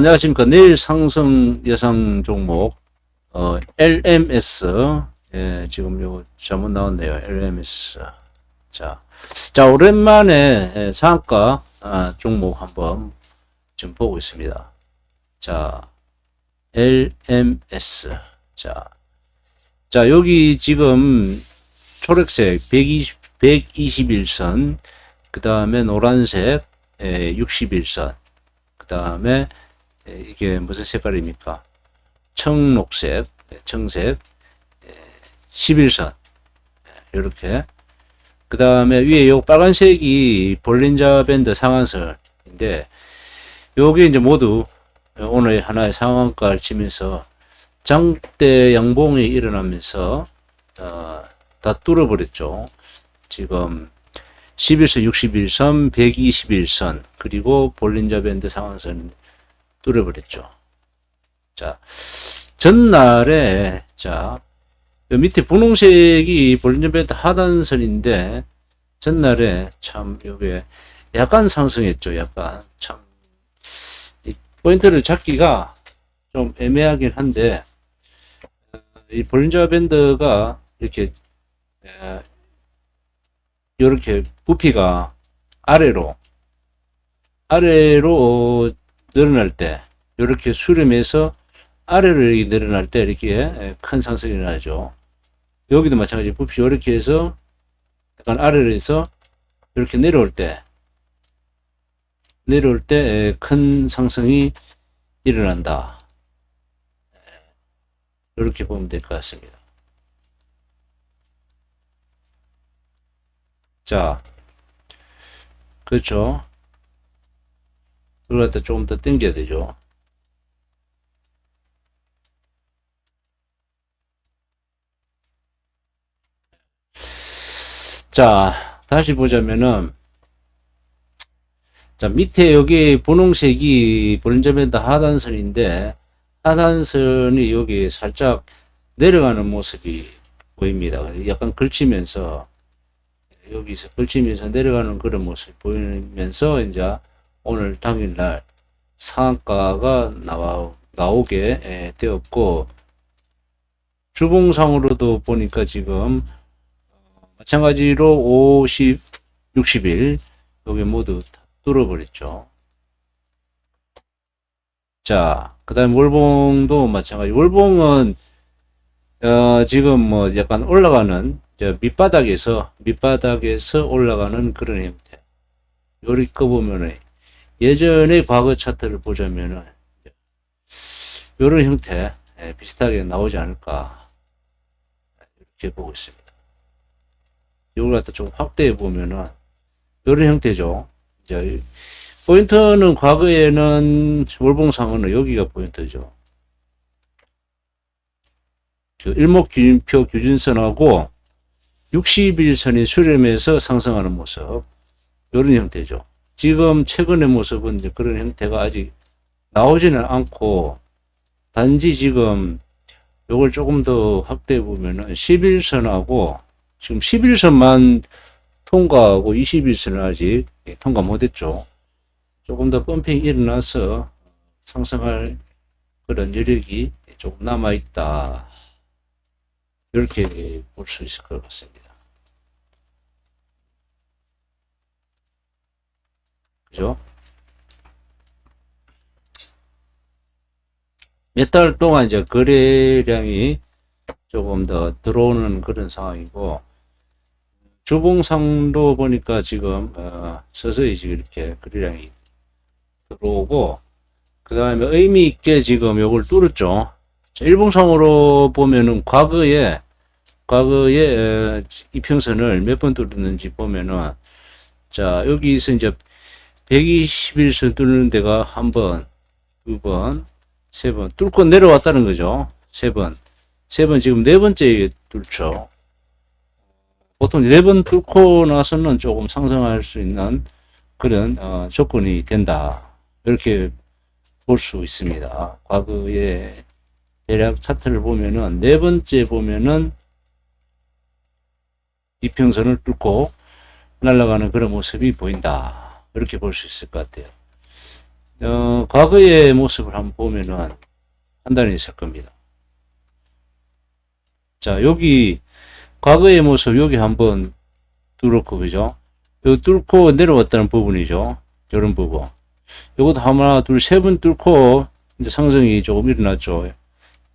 안녕하십니까. 내일 상승 예상 종목, 어, LMS. 예, 지금 요 잘못 나왔네요. LMS. 자, 자, 오랜만에 예, 상한가 아, 종목 한번 지금 보고 있습니다. 자, LMS. 자, 자, 여기 지금 초록색 120, 121선, 그 다음에 노란색 예, 61선, 그 다음에 예, 이게 무슨 색깔입니까? 청록색, 예, 청색, 11선. 이렇게. 그 다음에 위에 요 빨간색이 볼린자 밴드 상한선인데, 요게 이제 모두 오늘 하나의 상한가를 치면서 장대 양봉이 일어나면서, 어, 다 뚫어버렸죠. 지금 11선, 61선, 121선, 그리고 볼린자 밴드 상한선 뚫어버렸죠. 자, 전날에, 자, 요 밑에 분홍색이 밴드 하단선인데, 전날에 참, 요게 약간 상승했죠. 약간. 참, 이 포인트를 잡기가 좀 애매하긴 한데, 어, 이 볼린저 밴드가 이렇게, 에, 요렇게 부피가 아래로, 아래로 늘어날 때, 이렇게 수렴해서 아래로 이렇게 늘어날 때 이렇게 큰 상승이 일어나죠. 여기도 마찬가지 부피 이렇게 해서 약간 아래로 해서 이렇게 내려올 때, 내려올 때 큰 상승이 일어난다. 이렇게 보면 될 것 같습니다. 자, 그렇죠. 갖다 조금 더 당겨야 되죠. 자, 다시 보자면은, 자, 밑에 여기 분홍색이 볼린저밴드 하단선인데, 하단선이 여기 살짝 내려가는 모습이 보입니다. 약간 걸치면서, 여기서 걸치면서 내려가는 그런 모습이 보이면서, 이제 오늘 당일날 상한가가 나와, 나오게 예, 되었고, 주봉상으로도 보니까 지금 마찬가지로 50, 60일 여기 모두 다 뚫어버렸죠. 자, 그 다음 월봉도 마찬가지. 월봉은 어, 지금 뭐 약간 올라가는 저 밑바닥에서 밑바닥에서 올라가는 그런 형태. 요리 거 보면은 예전의 과거 차트를 보자면은 요런 형태 예, 비슷하게 나오지 않을까 이렇게 보고 있습니다. 이걸 갖다 좀 확대해 보면은 이런 형태죠. 이제 포인트는 과거에는 월봉상은 여기가 포인트죠. 그 일목균표 규준선하고 60일선이 수렴해서 상승하는 모습 이런 형태죠. 지금 최근의 모습은 이제 그런 형태가 아직 나오지는 않고 단지 지금 이걸 조금 더 확대해 보면은 11선하고 지금 11선만 통과하고 21선은 아직 통과 못했죠. 조금 더 펌핑이 일어나서 상승할 그런 여력이 조금 남아있다. 이렇게 볼 수 있을 것 같습니다. 그죠? 몇 달 동안 이제 거래량이 조금 더 들어오는 그런 상황이고, 주봉상도 보니까 지금 어, 서서히 지금 이렇게 거래량이 들어오고 그 다음에 의미 있게 지금 요걸 뚫었죠. 자, 일봉상으로 보면은 과거에 과거에 어, 이평선을 몇 번 뚫었는지 보면은 자 여기서 이제 121선 뚫는 데가 한 번, 두 번, 세 번 뚫고 내려왔다는 거죠. 세 번, 세 번 지금 네 번째 뚫죠. 보통 네 번 뚫고 나서는 조금 상승할 수 있는 그런 어, 조건이 된다. 이렇게 볼 수 있습니다. 과거에 대략 차트를 보면은 네 번째 보면은 이평선을 뚫고 날아가는 그런 모습이 보인다. 이렇게 볼 수 있을 것 같아요. 어, 과거의 모습을 한번 보면은 판단이 있을 겁니다. 자, 여기 과거의 모습 여기 한번 뚫었고 그죠? 요 뚫고 내려왔다는 부분이죠. 이런 부분. 요것도 하나, 둘, 세 번 뚫고 이제 상승이 조금 일어났죠.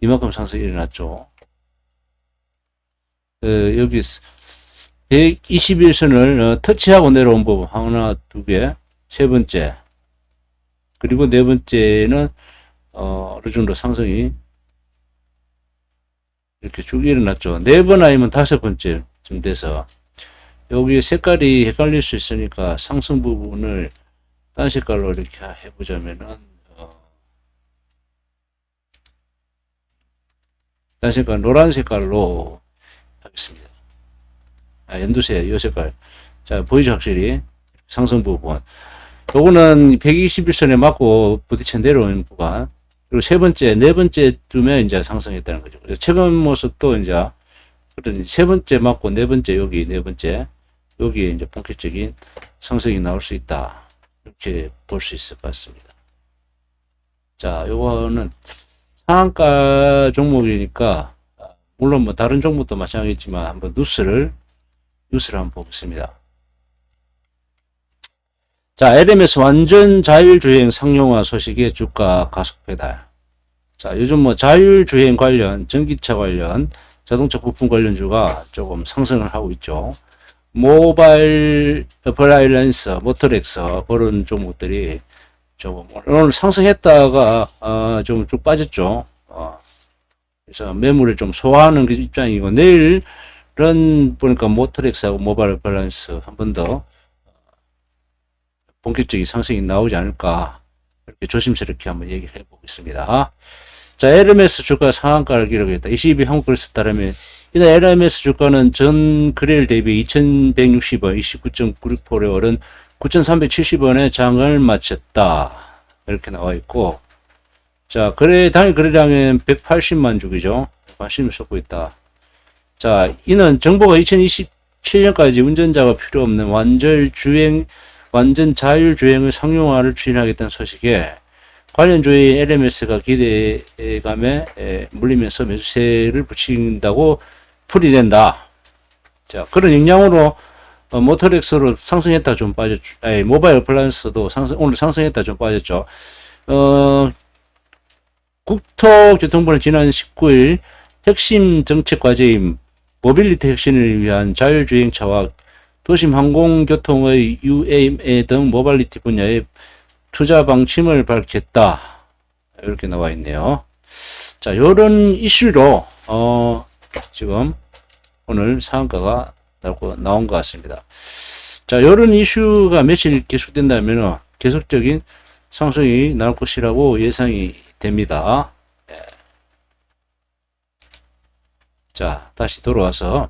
이만큼 상승이 일어났죠. 어, 여기 121선을 어, 터치하고 내려온 부분 하나, 두 개, 세 번째. 그리고 네 번째는 어, 어느 정도 상승이 이렇게 쭉 일어났죠. 네 번 아니면 다섯 번째쯤 돼서 여기 색깔이 헷갈릴 수 있으니까 상승 부분을 딴 색깔로 이렇게 해보자면은 어, 딴 색깔 노란 색깔로 하겠습니다. 아, 연두색 이 색깔 자 보이죠 확실히 상승 부분 요거는 121선에 맞고 부딪혀 내려오는 구간 그리고 세 번째 네 번째 쯤에 이제 상승했다는 거죠. 그래서 최근 모습도 이제 그런 세 번째 맞고 네 번째 여기 네 번째 여기에 이제 본격적인 상승이 나올 수 있다. 이렇게 볼 수 있을 것 같습니다. 자, 요거는 상한가 종목이니까 아, 물론 뭐 다른 종목도 마찬가지지만 한번 뉴스를 뉴스를 한번 보겠습니다. 자, LMS 완전 자율주행 상용화 소식에 주가 가속 배달. 자, 요즘 뭐 자율주행 관련, 전기차 관련, 자동차 부품 관련주가 조금 상승을 하고 있죠. 모바일 어플라이언스, 모터렉스 그런 종목들이 조금 오늘 상승했다가 어, 좀쭉 빠졌죠. 어, 그래서 매물을 좀 소화하는 그 입장이고 내일 은 보니까 모터렉스하고 모바일 어플라이언스 한 번 더 본격적인 상승이 나오지 않을까 이렇게 조심스럽게 한번 얘기를 해보겠습니다. 자, LMS 주가 상한가를 기록했다. 22 한국글스 따르면 이날 LMS 주가는 전 거래일 대비 2,160원, 29.96%에 오른 9,370원에 장을 마쳤다. 이렇게 나와 있고, 자, 거래, 당일 거래량은 180만 주기죠. 관심을 쏟고 있다. 자, 이는 정부가 2027년까지 운전자가 필요 없는 완전 주행, 완전 자율 주행의 상용화를 추진하겠다는 소식에 관련 주의 LMS가 기대감에 에, 물리면서 매수세를 붙인다고 풀이된다. 자, 그런 영향으로 어, 모터렉스로 상승했다 좀 빠졌죠. 아니, 모바일 어플라이언스도 상승, 오늘 상승했다 좀 빠졌죠. 어, 국토교통부는 지난 19일 핵심 정책 과제인 모빌리티 혁신을 위한 자율주행차와 도심 항공교통의 UAMA 등 모빌리티 분야의 투자 방침을 밝혔다. 이렇게 나와 있네요. 자, 요런 이슈로, 어, 지금 오늘 상한가가 나온 것 같습니다. 자, 요런 이슈가 며칠 계속된다면 계속적인 상승이 나올 것이라고 예상이 됩니다. 예. 자, 다시 돌아와서.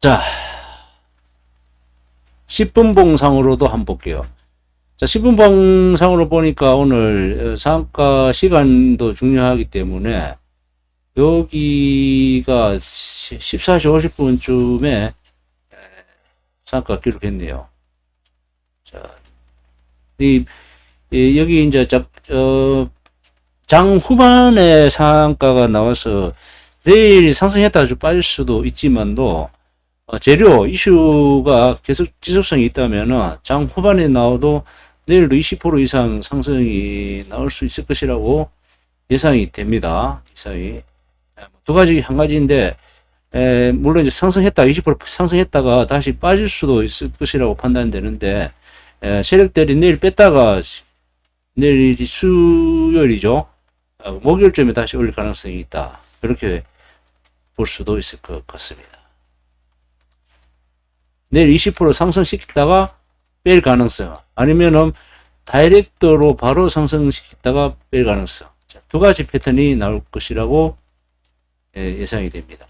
자, 10분 봉상으로도 한번 볼게요. 자, 10분 봉상으로 보니까 오늘 어, 상가 시간도 중요하기 때문에 여기가 14시 50분쯤에 상가 기록했네요. 자, 이, 이 여기 이제 자, 어, 장 후반에 상가가 나와서 내일 상승했다 좀 빠질 수도 있지만도 어, 재료 이슈가 계속 지속성이 있다면 장 후반에 나와도 내일도 20% 이상 상승이 나올 수 있을 것이라고 예상이 됩니다. 예상이 두 가지 한 가지인데 에, 물론 이제 상승했다 20% 상승했다가 다시 빠질 수도 있을 것이라고 판단되는데 에, 세력들이 내일 뺐다가 내일이 수요일이죠. 어, 목요일쯤에 다시 올릴 가능성이 있다. 그렇게 볼 수도 있을 것 같습니다. 내일 20% 상승시키다가 뺄 가능성 아니면은 다이렉트로 바로 상승시키다가 뺄 가능성 자, 두 가지 패턴이 나올 것이라고 예, 예상이 됩니다.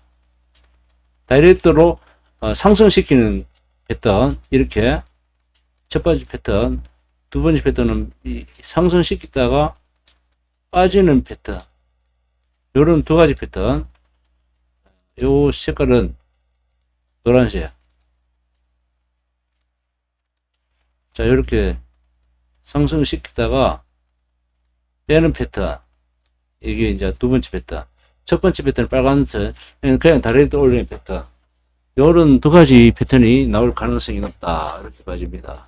다이렉트로 어, 상승시키는 패턴 이렇게 첫 번째 패턴 두 번째 패턴은 상승시키다가 빠지는 패턴 요런 두 가지 패턴 요 색깔은 노란색 자, 이렇게 상승시키다가 빼는 패턴. 이게 이제 두 번째 패턴. 첫 번째 패턴은 빨간색, 그냥 다리를 올리는 패턴. 요런 두 가지 패턴이 나올 가능성이 높다. 이렇게 봐집니다.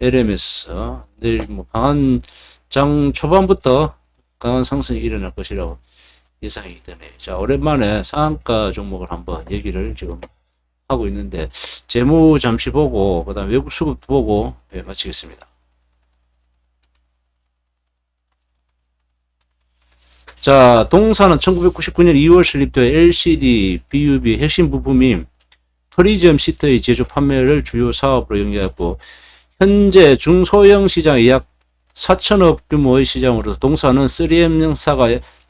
LMS. 내일 뭐 강한 장 초반부터 강한 상승이 일어날 것이라고 예상이 되네요. 자, 오랜만에 상한가 종목을 한번 얘기를 지금 하고 있는데, 재무 잠시 보고, 그 다음 외국 수급 보고, 예, 마치겠습니다. 자, 동사는 1999년 2월 설립된 LCD, BUB 핵심 부품인 프리즘 시트의 제조 판매를 주요 사업으로 영위하고, 현재 중소형 시장의 약 4천억 규모의 시장으로서 동사는 3M 형사가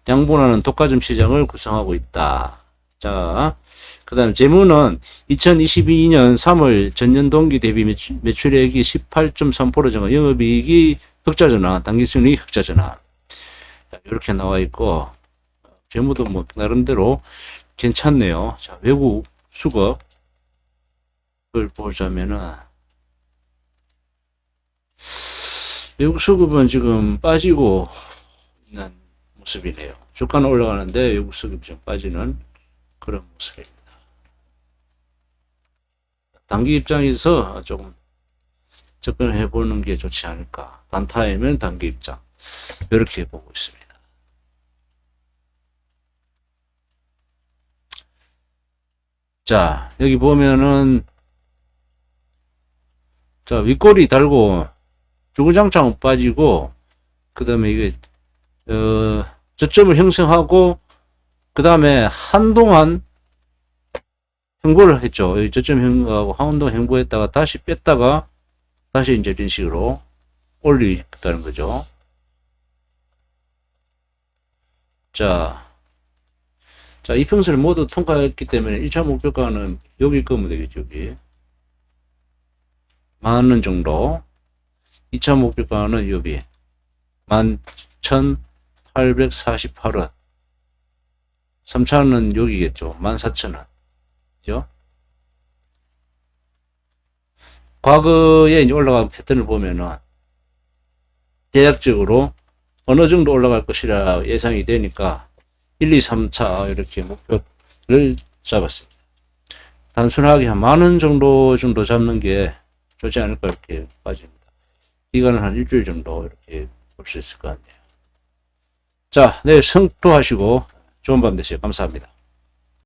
양분하는 독과점 시장을 구성하고 있다. 자, 그 다음 재무는 2022년 3월 전년 동기 대비 매출, 매출액이 18.3% 증가, 영업이익이 흑자 전환, 당기순이익 흑자 전환. 자, 이렇게 나와 있고, 재무도 뭐 나름대로 괜찮네요. 자, 외국 수급을 보자면은, 외국 수급은 지금 빠지고 있는 모습이네요. 주가는 올라가는데 외국 수급이 좀 빠지는 그런 모습입니다. 단기 입장에서 조금 접근해 보는 게 좋지 않을까. 단타이면 단기 입장. 이렇게 보고 있습니다. 자, 여기 보면은, 자, 윗꼬리 달고, 주구장창 빠지고, 그 다음에 이게, 어, 저점을 형성하고, 그 다음에 한동안 횡보를 했죠. 이 저점 횡보하고 한동안 횡보했다가 다시 뺐다가, 다시 이제 이런 식으로 올리겠다는 거죠. 자, 자, 이 평선을 모두 통과했기 때문에 1차 목표가는 여기 거면 되겠죠, 여기. 만 원 정도. 2차 목표가는 여기. 11,848원. 3차는 여기겠죠. 14,000원. 그죠? 과거에 이제 올라간 패턴을 보면은 대략적으로 어느 정도 올라갈 것이라 예상이 되니까 1, 2, 3차 이렇게 목표를 잡았습니다. 단순하게 한 만 원 정도 정도 잡는 게 좋지 않을까 이렇게 빠집니다. 기간은 한 일주일 정도 이렇게 볼 수 있을 것 같네요. 자, 내일 성토하시고 좋은 밤 되세요. 감사합니다.